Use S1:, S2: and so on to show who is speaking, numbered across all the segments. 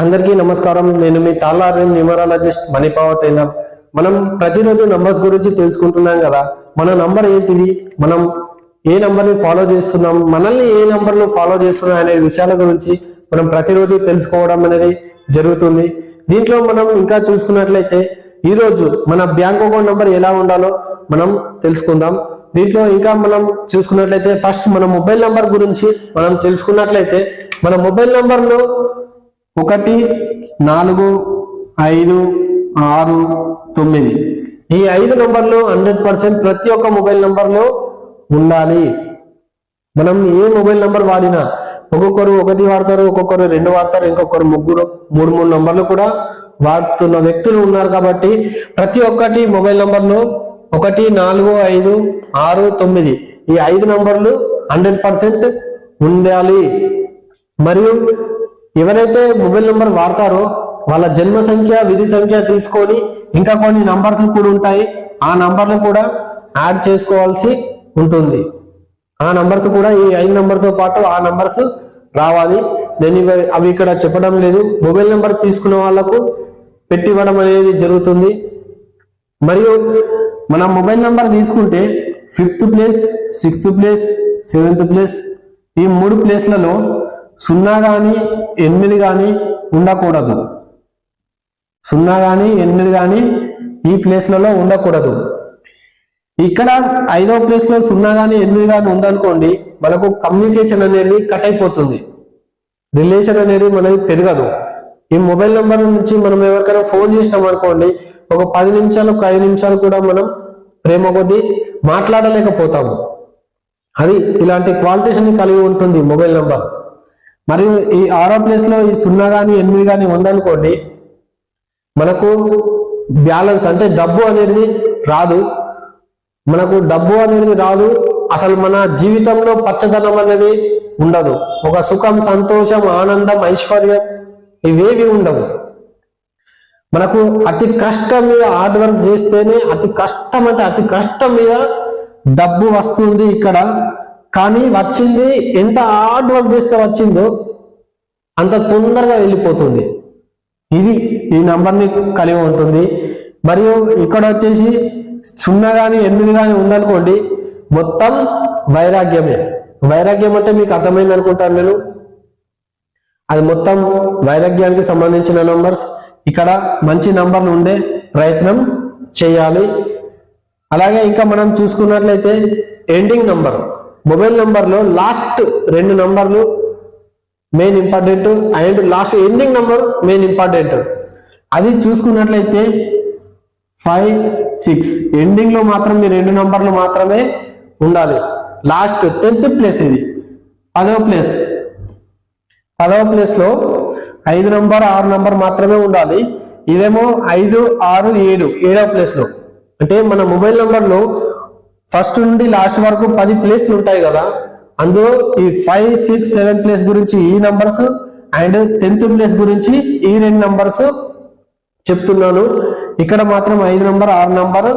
S1: అందరికీ నమస్కారం. నేను మీ తాళ్ళారి న్యూమరాలజిస్ట్ మణిపావ ట్రైనర్. మనం ప్రతిరోజు నంబర్స్ గురించి తెలుసుకుంటున్నాం కదా. మన నంబర్ ఏంటిది? మనం ఏ నంబర్ని ఫాలో చేస్తున్నాం? మనల్ని ఏ నంబర్లు ఫాలో చేస్తున్నాం అనే విషయాల గురించి మనం ప్రతిరోజు తెలుసుకోవడం అనేది జరుగుతుంది. దీంట్లో మనం ఇంకా చూసుకున్నట్లయితే ఈరోజు మన బ్యాంక్ అకౌంట్ నంబర్ ఎలా ఉండాలో మనం తెలుసుకుందాం. దీంట్లో ఇంకా మనం చూసుకున్నట్లయితే ఫస్ట్ మన మొబైల్ నంబర్ గురించి మనం తెలుసుకున్నట్లయితే మన మొబైల్ నంబర్లో ఒకటి నాలుగు ఐదు ఆరు తొమ్మిది. ఈ ఐదు నంబర్లు హండ్రెడ్ పర్సెంట్ ప్రతి ఒక్క మొబైల్ నంబర్లో ఉండాలి. మనం ఏ మొబైల్ నంబర్ వాడినా ఒక్కొక్కరు ఒకటి వాడతారు ఒక్కొక్కరు రెండు వాడతారు ఇంకొకరు ముగ్గురు మూడు మూడు నంబర్లు కూడా వాడుతున్న వ్యక్తులు ఉన్నారు కాబట్టి ప్రతి ఒక్కటి మొబైల్ నంబర్లో ఒకటి నాలుగు ఐదు ఆరు తొమ్మిది. ఈ ఐదు నంబర్లు హండ్రెడ్ పర్సెంట్ ఉండాలి. మరియు ఎవరైతే మొబైల్ నెంబర్ వాడతారో వాళ్ళ జన్మ సంఖ్య విధి సంఖ్య తీసుకొని ఇంకా కొన్ని నంబర్స్ కూడా ఉంటాయి. ఆ నంబర్లు కూడా యాడ్ చేసుకోవాల్సి ఉంటుంది. ఆ నంబర్స్ కూడా ఈ ఐదు నంబర్తో పాటు ఆ నంబర్స్ రావాలి. నేను ఇవి- అవి ఇక్కడ చెప్పడం లేదు. మొబైల్ నెంబర్ తీసుకున్న వాళ్ళకు పెట్టి ఇవ్వడం అనేది జరుగుతుంది. మరియు మన మొబైల్ నెంబర్ తీసుకుంటే fifth place sixth place seventh place ఈ మూడు ప్లేస్లలో సున్నా కానీ ఎనిమిది కానీ ఉండకూడదు. సున్నా కానీ ఎనిమిది కానీ ఈ ప్లేస్లలో ఉండకూడదు. ఇక్కడ ఐదో ప్లేస్లో సున్నా కానీ ఎనిమిది కానీ ఉందనుకోండి మనకు కమ్యూనికేషన్ అనేది కట్ అయిపోతుంది. రిలేషన్ అనేది మనది పెరగదు. ఈ మొబైల్ నెంబర్ నుంచి మనం ఎవరికైనా ఫోన్ చేసినాం అనుకోండి ఒక పది నిమిషాలు ఒక ఐదు నిమిషాలు కూడా మనం ప్రేమ కొద్దీ మాట్లాడలేకపోతాము. అది ఇలాంటి క్వాలిటీస్ని కలిగి ఉంటుంది మొబైల్ నెంబర్. మరియు ఈ ఆరో ప్లేస్లో ఈ సున్నా కానీ ఎనిమిది కానీ ఉందనుకోండి మనకు బ్యాలెన్స్ అంటే డబ్బు అనేది రాదు. మనకు డబ్బు అనేది రాదు. అసలు మన జీవితంలో పచ్చదనం అనేది ఉండదు. ఒక సుఖం సంతోషం ఆనందం ఐశ్వర్యం ఇవేవి ఉండవు. మనకు అతి కష్టం మీద హార్డ్ వర్క్ చేస్తేనే అతి కష్టం అంటే అతి కష్టం మీద డబ్బు వస్తుంది ఇక్కడ. కానీ వచ్చింది ఎంత హార్డ్ వర్క్ చేస్తే వచ్చిందో అంత తొందరగా వెళ్ళిపోతుంది. ఇది ఈ నంబర్ని కలిగి ఉంటుంది. మరియు ఇక్కడ వచ్చేసి సున్నా కానీ ఎనిమిది కానీ ఉందనుకోండి మొత్తం వైరాగ్యమే. వైరాగ్యం అంటే మీకు అర్థమైంది అనుకుంటాను నేను. అది మొత్తం వైరాగ్యానికి సంబంధించిన నంబర్స్ ఇక్కడ మంచి నంబర్లు ఉండే ప్రయత్నం చేయాలి. అలాగే ఇంకా మనం చూసుకున్నట్లయితే ఎండింగ్ నంబర్ మొబైల్ నెంబర్లో లాస్ట్ రెండు నంబర్లు main important and last ending number main important అది చూసుకున్నట్లయితే ఫైవ్ సిక్స్ ఎండింగ్లో మాత్రం మీ రెండు నంబర్లు మాత్రమే ఉండాలి. లాస్ట్ టెన్త్ ప్లేస్ ఇది. పదవ ప్లేస్ పదవ ప్లేస్లో ఐదు నంబర్ ఆరు నంబర్ మాత్రమే ఉండాలి. ఇదేమో ఐదు ఆరు ఏడు. ఏడవ ప్లేస్లో అంటే మన మొబైల్ నెంబర్లో ఫస్ట్ నుండి లాస్ట్ వరకు పది ప్లేస్లు ఉంటాయి కదా. అందులో ఈ ఫైవ్ సిక్స్ సెవెన్ ప్లేస్ గురించి ఈ నంబర్స్ అండ్ టెన్త్ ప్లేస్ గురించి ఈ రెండు నంబర్స్ చెప్తున్నాను. ఇక్కడ మాత్రం ఐదు నంబర్ ఆరు నంబర్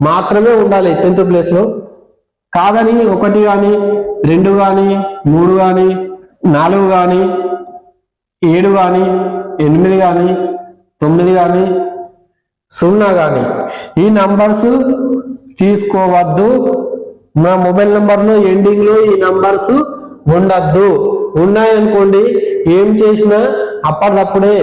S1: మాత్రమే ఉండాలి టెన్త్ ప్లేస్లో కాదని ఒకటి కానీ రెండు కానీ మూడు కానీ నాలుగు కానీ ఏడు కానీ ఎనిమిది కానీ తొమ్మిది కానీ సున్నా కానీ ఈ నంబర్స్ తీసుకోవద్దు. మా మొబైల్ నంబర్లో ఎండింగ్లో ఈ నంబర్స్ ఉండద్దు. ఉన్నాయనుకోండి ఏం చేసినా అప్పటికప్పుడే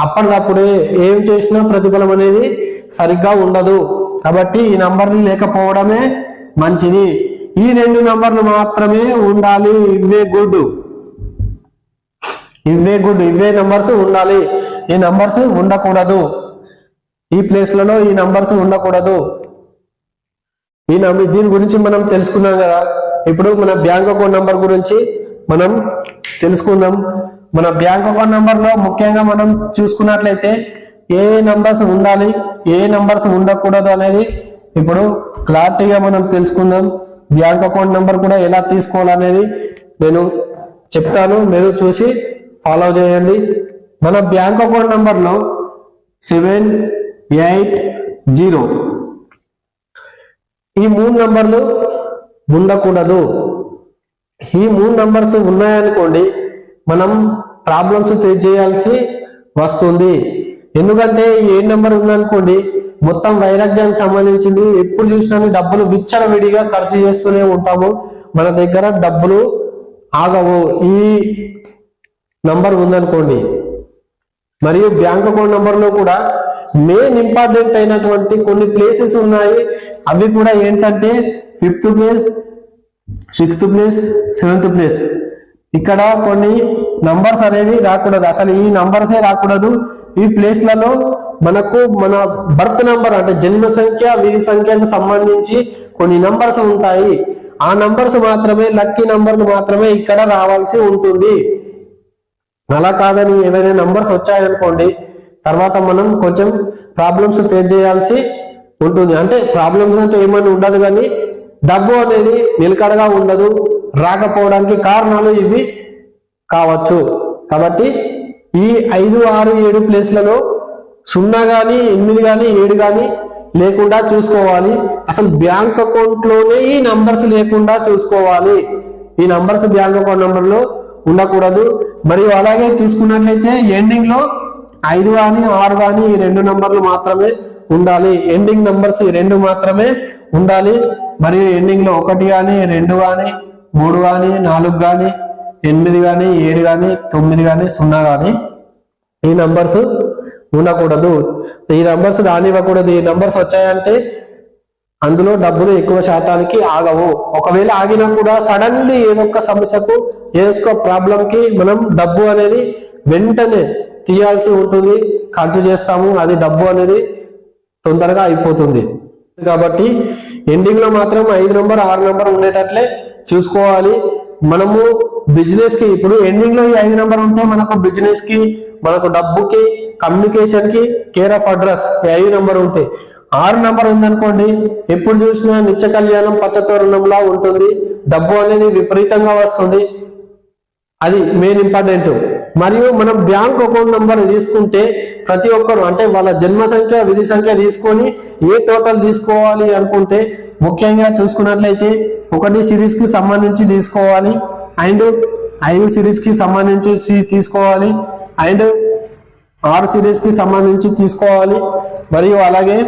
S1: అప్పటికప్పుడే ఏం చేసినా ప్రతిఫలం అనేది సరిగ్గా ఉండదు. కాబట్టి ఈ నంబర్లు లేకపోవడమే మంచిది. ఈ రెండు నంబర్లు మాత్రమే ఉండాలి. ఇవే గుడ్. ఇవే గుడ్. ఇవే నంబర్స్ ఉండాలి. ఈ నంబర్స్ ఉండకూడదు. ఈ ప్లేస్లలో ఈ నంబర్స్ ఉండకూడదు. ఈ నంబర్ దీని గురించి మనం తెలుసుకున్నాం కదా. ఇప్పుడు మన బ్యాంక్ అకౌంట్ నంబర్ గురించి మనం తెలుసుకుందాం. మన బ్యాంక్ అకౌంట్ నంబర్లో ముఖ్యంగా మనం చూసుకున్నట్లయితే ఏ నంబర్స్ ఉండాలి ఏ నంబర్స్ ఉండకూడదు అనేది ఇప్పుడు క్లారిటీగా మనం తెలుసుకుందాం. బ్యాంక్ అకౌంట్ నంబర్ కూడా ఎలా తీసుకోవాలనేది నేను చెప్తాను. మీరు చూసి ఫాలో చేయండి. మన బ్యాంక్ అకౌంట్ నంబర్లో సెవెన్ ఎయిట్ జీరో ఈ మూడు నంబర్లు ఉండకూడదు. ఈ మూడు నంబర్స్ ఉన్నాయనుకోండి మనం ప్రాబ్లమ్స్ ఫేస్ చేయాల్సి వస్తుంది. ఎందుకంటే ఏ నెంబర్ ఉందనుకోండి మొత్తం వైరాగ్యానికి సంబంధించింది ఎప్పుడు చూసినా డబ్బులు విచ్చలవిడిగా ఖర్చు చేస్తూనే ఉంటాము. మన దగ్గర డబ్బులు ఆగవు. ఈ నంబర్ ఉందనుకోండి మరియు బ్యాంక్ అకౌంట్ నంబర్లో కూడా మెయిన్ ఇంపార్టెంట్ అయినటువంటి కొన్ని ప్లేసెస్ ఉన్నాయి. అవి కూడా ఏంటంటే fifth place sixth place seventh place ఇక్కడ కొన్ని నంబర్స్ అనేవి రాకూడదు. అసలు ఈ నంబర్సే రాకూడదు. ఈ ప్లేస్లలో మనకు మన బర్త్ నంబర్ అంటే జన్మ సంఖ్య వీధి సంఖ్యకు సంబంధించి కొన్ని నంబర్స్ ఉంటాయి. ఆ నంబర్స్ మాత్రమే లక్కీ నంబర్లు మాత్రమే ఇక్కడ రావాల్సి ఉంటుంది. అలా కాదని ఏవైనా నంబర్స్ వచ్చాయనుకోండి తర్వాత మనం కొంచెం ప్రాబ్లమ్స్ ఫేస్ చేయాల్సి ఉంటుంది. అంటే ప్రాబ్లమ్స్ అంటే ఏమని ఉండదు కానీ డబ్బు అనేది నిలకడగా ఉండదు రాకపోవడానికి కారణాలు ఇవి కావచ్చు. కాబట్టి ఈ ఐదు ఆరు ఏడు ప్లేస్లలో సున్నా కానీ ఎనిమిది కానీ ఏడు కానీ లేకుండా చూసుకోవాలి. అసలు బ్యాంక్ అకౌంట్లోనే ఈ నంబర్స్ లేకుండా చూసుకోవాలి. ఈ నంబర్స్ బ్యాంక్ అకౌంట్ నెంబర్లో లో ఉండకూడదు. మరియు అలాగే చూసుకున్నట్లయితే ఎండింగ్లో ఐదు కానీ ఆరు కానీ ఈ రెండు నంబర్లు మాత్రమే ఉండాలి. ఎండింగ్ నంబర్స్ ఈ రెండు మాత్రమే ఉండాలి. మరియు ఎండింగ్లో ఒకటి కానీ రెండు కానీ మూడు కానీ నాలుగు కానీ ఎనిమిది కానీ ఏడు కానీ తొమ్మిది కానీ సున్నా కానీ ఈ నంబర్స్ ఉండకూడదు. ఈ నంబర్స్ రానివ్వకూడదు. ఈ నంబర్స్ వచ్చాయంటే అందులో డబ్బులు ఎక్కువ శాతానికి ఆగవు. ఒకవేళ ఆగినా కూడా సడన్లీ ఏదో ఒక సమస్యకు ఏదో ప్రాబ్లంకి ప్రాబ్లం కి మనం డబ్బు అనేది వెంటనే తీయాల్సి ఉంటుంది. ఖర్చు చేస్తాము అది డబ్బు అనేది తొందరగా అయిపోతుంది. కాబట్టి ఎండింగ్లో మాత్రం ఐదు నంబర్ ఆరు నంబర్ ఉండేటట్లే చూసుకోవాలి. మనము బిజినెస్కి ఇప్పుడు ఎండింగ్లో ఈ ఐదు నంబర్ ఉంటే మనకు బిజినెస్కి మనకు డబ్బుకి కమ్యూనికేషన్కి కేర్ ఆఫ్ అడ్రస్ ఈ ఐదు నంబర్ ఉంటే ఆరు నంబర్ ఉందనుకోండి ఎప్పుడు చూసినా నిత్య కళ్యాణం పచ్చతోరణంలా ఉంటుంది. డబ్బు అనేది విపరీతంగా వస్తుంది. అది మెయిన్ ఇంపార్టెంట్ మరియు మనం బ్యాంక్ అకౌంట్ నంబర్ తీసుకుంటే ప్రతి ఒక్కరు అంటే వాళ్ళ జన్మ సంఖ్య విధి సంఖ్య తీసుకొని ఏ టోటల్ తీసుకోవాలి అనుకుంటే ముఖ్యంగా చూసుకున్నట్లయితే ఒకటి సిరీస్కి సంబంధించి తీసుకోవాలి. అండ్ ఐదు సిరీస్కి సంబంధించి తీసుకోవాలి. అండ్ ఆరు సిరీస్కి సంబంధించి తీసుకోవాలి. మరియు అలాగే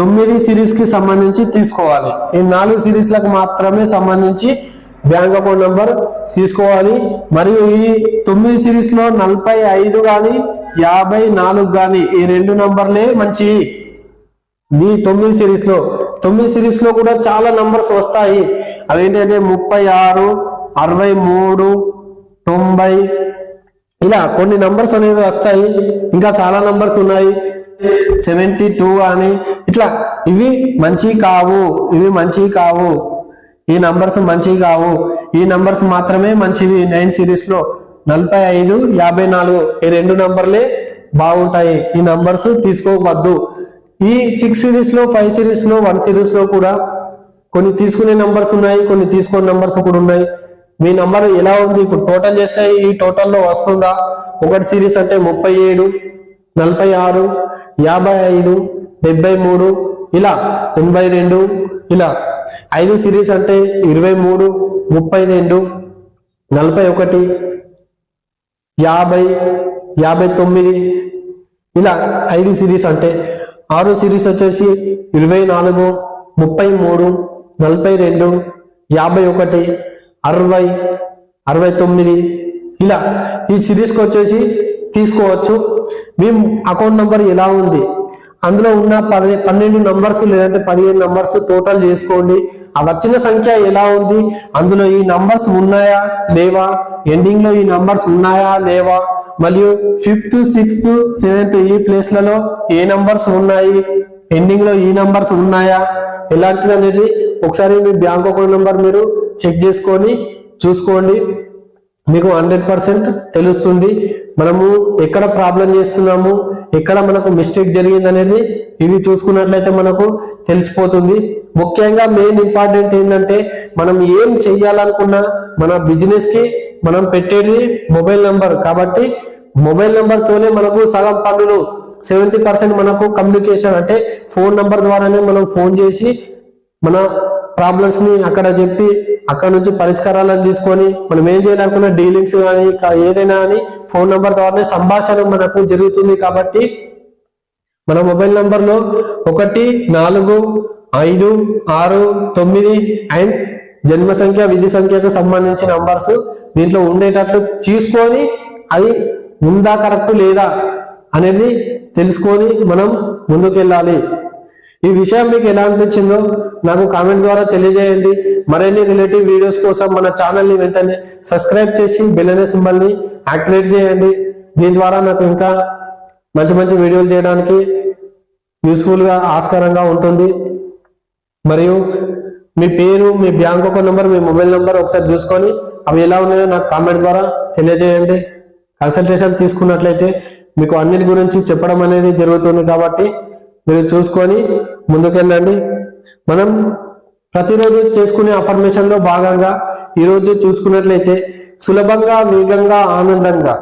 S1: తొమ్మిది సిరీస్కి సంబంధించి తీసుకోవాలి. ఈ నాలుగు సిరీస్లకు మాత్రమే సంబంధించి బ్యాంక్ అకౌంట్ నంబర్ తీసుకోవాలి. మరియు ఈ తొమ్మిది సిరీస్లో నలభై ఐదు కానీ యాభై నాలుగు కానీ ఈ రెండు నంబర్లే మంచివి ఈ తొమ్మిది సిరీస్లో తొమ్మిది సిరీస్లో కూడా చాలా నంబర్స్ వస్తాయి. అవేంటంటే ముప్పై ఆరు అరవై మూడు తొంభై ఇలా కొన్ని నంబర్స్ అనేవి వస్తాయి. ఇంకా చాలా నంబర్స్ ఉన్నాయి. సెవెంటీ టూ అని. ఇట్లా ఇవి మంచి కావు ఇవి మంచి కావు. ఈ నంబర్స్ మంచివి కావు. ఈ నంబర్స్ మాత్రమే మంచివి. నైన్ సిరీస్లో నలభై ఐదు యాభై నాలుగు ఈ రెండు నంబర్లే బాగుంటాయి. ఈ నంబర్స్ తీసుకోవద్దు. ఈ సిక్స్ సిరీస్లో ఫైవ్ సిరీస్లో వన్ సిరీస్లో కూడా కొన్ని తీసుకునే నంబర్స్ ఉన్నాయి కొన్ని తీసుకునే నంబర్స్ కూడా ఉన్నాయి. మీ నంబర్ ఎలా ఉంది? ఇప్పుడు టోటల్ చేస్తే ఈ టోటల్లో వస్తుందా? ఒకటి సిరీస్ అంటే ముప్పై ఏడు నలభై ఆరు యాభై ఐదు డెబ్బై మూడు ఇలా ఎనభై రెండు ఇలా ఐదు సిరీస్ అంటే ఇరవై మూడు ముప్పై రెండు నలభై ఒకటి యాభై యాభై తొమ్మిది ఇలా ఐదు సిరీస్ అంటే ఆరు సిరీస్ వచ్చేసి ఇరవై నాలుగు ముప్పై మూడు నలభై రెండు యాభై ఒకటి అరవై అరవై తొమ్మిది ఇలా ఈ సిరీస్కి వచ్చేసి తీసుకోవచ్చు. మీ అకౌంట్ నంబర్ ఎలా ఉంది? అందులో ఉన్న పది పన్నెండు నంబర్స్ లేదంటే పదిహేను నంబర్స్ టోటల్ చేసుకోండి. ఆ వచ్చిన సంఖ్య ఎలా ఉంది? అందులో ఈ నంబర్స్ ఉన్నాయా? లేవా? ఎండింగ్లో ఈ నంబర్స్ ఉన్నాయా? లేవా? మరియు ఫిఫ్త్ సిక్స్త్ సెవెంత్ ఈ ప్లేస్లలో ఏ నంబర్స్ ఉన్నాయి? ఎండింగ్లో ఈ నంబర్స్ ఉన్నాయా? ఎలాంటిది అనేది ఒకసారి మీ బ్యాంక్ అకౌంట్ నంబర్ మీరు చెక్ చేసుకొని చూసుకోండి. మీకు హండ్రెడ్ పర్సెంట్ తెలుస్తుంది. మనము ఎక్కడ ప్రాబ్లం చేస్తున్నాము ఎక్కడ మనకు మిస్టేక్ జరిగింది అనేది ఇవి చూసుకున్నట్లయితే మనకు తెలిసిపోతుంది. ముఖ్యంగా మెయిన్ ఇంపార్టెంట్ ఏంటంటే మనం ఏం చెయ్యాలనుకున్నా మన బిజినెస్కి మనం పెట్టేది మొబైల్ నంబర్. కాబట్టి మొబైల్ నంబర్ తోనే మనకు సగం పనులు సెవెంటీ పర్సెంట్ మనకు కమ్యూనికేషన్ అంటే ఫోన్ నంబర్ ద్వారానే మనం ఫోన్ చేసి మన ప్రాబ్లమ్స్ని అక్కడ చెప్పి అక్కడ నుంచి పరిష్కారాలను తీసుకొని మనం ఏం చేయాలనుకున్న డీలింగ్స్ కానీ ఏదైనా కానీ ఫోన్ నంబర్ ద్వారానే సంభాషణ మనకు జరుగుతుంది కాబట్టి మన మొబైల్ నంబర్లో ఒకటి నాలుగు ఐదు ఆరు తొమ్మిది అండ్ జన్మ సంఖ్య విధి సంఖ్యకు సంబంధించిన నంబర్స్ దీంట్లో ఉండేటట్లు చూసుకొని అది ఉందా కరెక్ట్ లేదా అనేది తెలుసుకొని మనం ముందుకెళ్ళాలి. ఈ విషయం మీకు ఎలా అనిపించిందో నాకు కామెంట్ ద్వారా తెలియజేయండి. మరిన్ని రిలేటివ్ వీడియోస్ కోసం మన ఛానల్ని వెంటనే సబ్స్క్రైబ్ చేసి బెల్ సింబల్ని యాక్టివేట్ చేయండి. దీని ద్వారా నాకు ఇంకా మంచి మంచి వీడియోలు చేయడానికి యూస్ఫుల్గా ఆస్కారంగా ఉంటుంది. మరియు మీ పేరు మీ బ్యాంక్ అకౌంట్ నెంబర్ మీ మొబైల్ నెంబర్ ఒకసారి చూసుకొని అవి ఎలా ఉన్నాయో నాకు కామెంట్ ద్వారా తెలియజేయండి. కన్సల్టేషన్ తీసుకున్నట్లయితే మీకు అన్నిటి గురించి చెప్పడం అనేది జరుగుతుంది కాబట్టి మీరు చూసుకొని ముందుకెళ్ళండి. మనం ప్రతిరోజు చేసుకునే అఫర్మేషన్లో భాగంగా ఈరోజు చూసుకున్నట్లయితే సులభంగా వేగంగా ఆనందంగా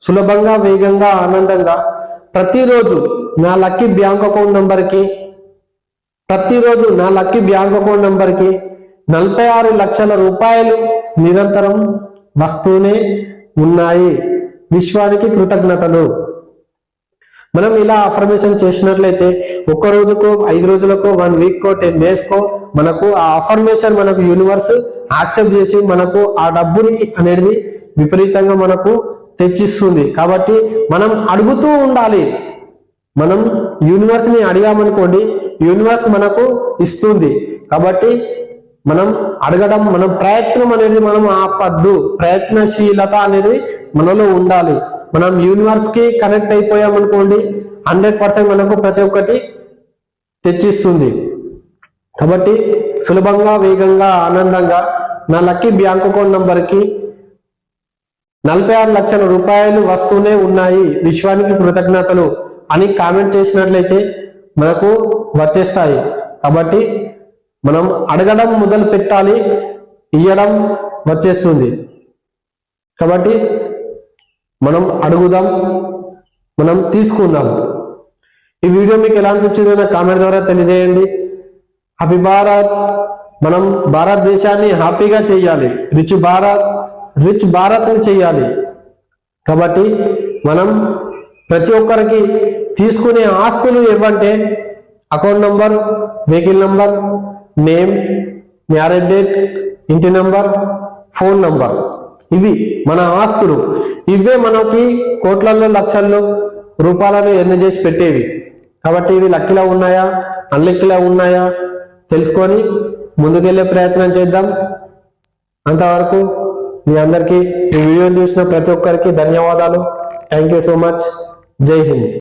S1: సులభంగా వేగంగా ఆనందంగా ప్రతిరోజు నా లక్కీ బ్యాంక్ అకౌంట్ నంబర్కి ప్రతిరోజు నా లక్కీ బ్యాంక్ అకౌంట్ నంబర్కి నలభై ఆరు లక్షల రూపాయలు నిరంతరం వస్తూనే ఉన్నాయి. విశ్వానికి కృతజ్ఞతలు. మనం ఇలా అఫర్మేషన్ చేసినట్లయితే ఒక్క రోజుకో ఐదు రోజులకో వన్ వీక్ కో టెన్ డేస్ కో మనకు ఆ అఫర్మేషన్ మనకు యూనివర్స్ యాక్సెప్ట్ చేసి మనకు ఆ డబ్బుని అనేది విపరీతంగా మనకు తెచ్చిస్తుంది. కాబట్టి మనం అడుగుతూ ఉండాలి. మనం యూనివర్స్ని అడిగామనుకోండి యూనివర్స్ మనకు ఇస్తుంది. కాబట్టి మనం అడగడం మనం ప్రయత్నం అనేది మనం ఆపద్దు. ప్రయత్నశీలత అనేది మనలో ఉండాలి. మనం యూనివర్స్కి కనెక్ట్ అయిపోయాం అనుకోండి హండ్రెడ్ పర్సెంట్ మనకు ప్రతి ఒక్కటి తెచ్చిస్తుంది. కాబట్టి సులభంగా వేగంగా ఆనందంగా నా లక్కీ బ్యాంక్ అకౌంట్ నంబర్కి నలభై ఆరు లక్షల రూపాయలు వస్తూనే ఉన్నాయి. విశ్వానికి కృతజ్ఞతలు అని కామెంట్ చేసినట్లయితే మనకు వచ్చేస్తాయి. కాబట్టి మనం అడగడం మొదలు పెట్టాలి ఇయ్యడం వచ్చేస్తుంది. కాబట్టి మనం అడుగుదాం మనం తీసుకుందాం. ఈ వీడియో మీకు ఎలా అనిపించిందో నాకు కామెంట్ ద్వారా తెలియజేయండి. హ్యాపీ భారత్. మనం భారతదేశాన్ని హ్యాపీగా చేయాలి. రిచ్ భారత్ రిచ్ భారత్ని చేయాలి. కాబట్టి మనం ప్రతి ఒక్కరికి తీసుకునే ఆస్తులు ఏవంటే account number vehicle number name marriage date ఇంటి నంబర్ ఫోన్ నంబర్. ఇవి మన ఆస్తులు. ఇవే మనకి కోట్లలో లక్షల్లో రూపాయలను ఎన్న చేసి పెట్టేవి. కాబట్టి ఇవి లక్కిలా ఉన్నాయా? అన్లక్కీలా ఉన్నాయా? తెలుసుకొని ముందుకెళ్ళే ప్రయత్నం చేద్దాం. అంతవరకు మీ అందరికీ ఈ వీడియోని చూసిన ప్రతి ఒక్కరికి ధన్యవాదాలు. థ్యాంక్ యూ సో మచ్ జై హింద్.